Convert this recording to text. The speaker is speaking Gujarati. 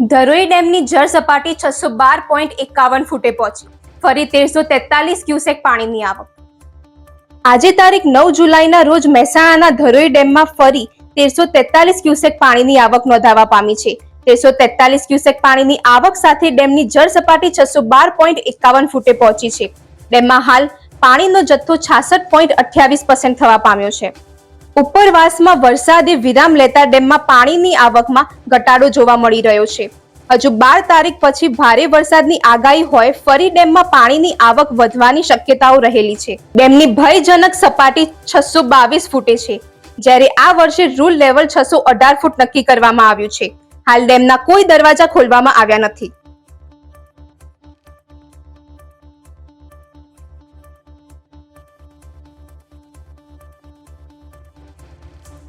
ધરોઈ ડેમની જળ સપાટી છસો બાર પોઈન્ટ એકાવન ફૂટે પહોંચી. ફરી તેરસો તેતાલીસ ક્યુસેક પાણીની આવક. આજે તારીખ નવ જુલાઈના રોજ મહેસાણાના ધરોઈ ડેમમાં ફરી તેરસો તેતાલીસ ક્યુસેક પાણીની આવક નોંધાવા પામી છે. તેરસો તેતાલીસ ક્યુસેક પાણીની આવક સાથે ડેમની જળ સપાટી છસો બાર પોઈન્ટ એકાવન ફૂટે પહોંચી છે. ડેમમાં હાલ પાણીનો જથ્થો છાસઠ પોઈન્ટ અઠ્યાવીસ થવા પામ્યો છે. ઉપરવાસમાં વરસાદે વિરામ લેતા ડેમમાં પાણીની આવકમાં ઘટાડો જોવા મળી રહ્યો છે. હજુ બાર તારીખ પછી ભારે વરસાદની આગાહી હોય ફરી ડેમમાં પાણીની આવક વધવાની શક્યતાઓ રહેલી છે. ડેમની ભયજનક સપાટી છસો બાવીસ ફૂટે છે. જ્યારે આ વર્ષે રૂલ લેવલ છસો અઢાર ફૂટ નક્કી કરવામાં આવ્યું છે. હાલ ડેમના કોઈ દરવાજા ખોલવામાં આવ્યા નથી.